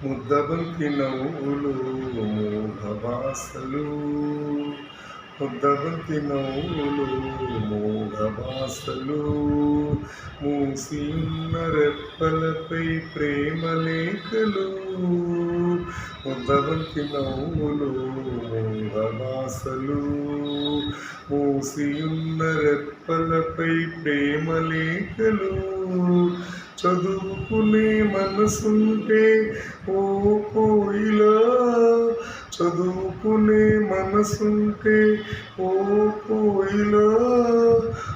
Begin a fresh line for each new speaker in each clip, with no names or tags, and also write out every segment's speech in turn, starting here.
ముద్దబంతి నవ్వులు మూఢభాసలు ముద్దబంతి నవ్వులు మూఢభాసలు మూసి ఉన్న రెప్పలపై ప్రేమ లేఖలు ముద్దబంతి నవ్వులు మూఢభాసలు మూసి ఉన్న రెప్పలపై ప్రేమ లేఖలు చదువుకునే మనసుంటే ఓ కోయిలా. చదువుకునే మనసుంటే ఓ కోయిలా.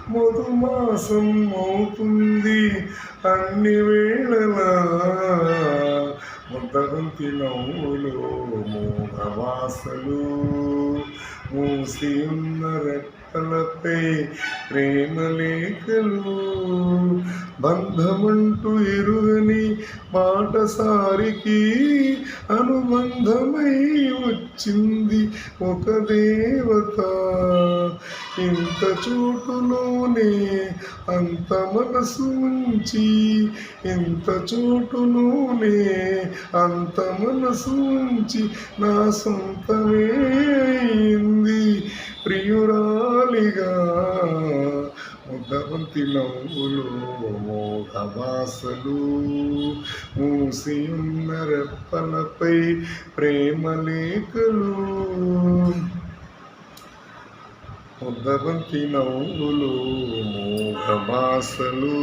మధుమాసం అవుతుంది అన్ని వేళలా. ముద్దబంతి నవ్వులు మూఢవాసలు మూసి ఉన్న రెక్కలపై ప్రేమలేఖలు బంధమంటూ ఎరుగని మాటసారికి అనుబంధమై వచ్చింది ఒక దేవత. ఇంత చోటులోనే అంత మనసు ఉంచి ఇంత చోటులోనే అంత మనసు ఉంచి నా సొంతమే ప్రియురాలిగా నవ్వులు మోహవాసలు. మూసి ఉన్న రెప్పలపై ప్రేమలేఖలు. లేఖలు నవ్వులు మోహవాసలు.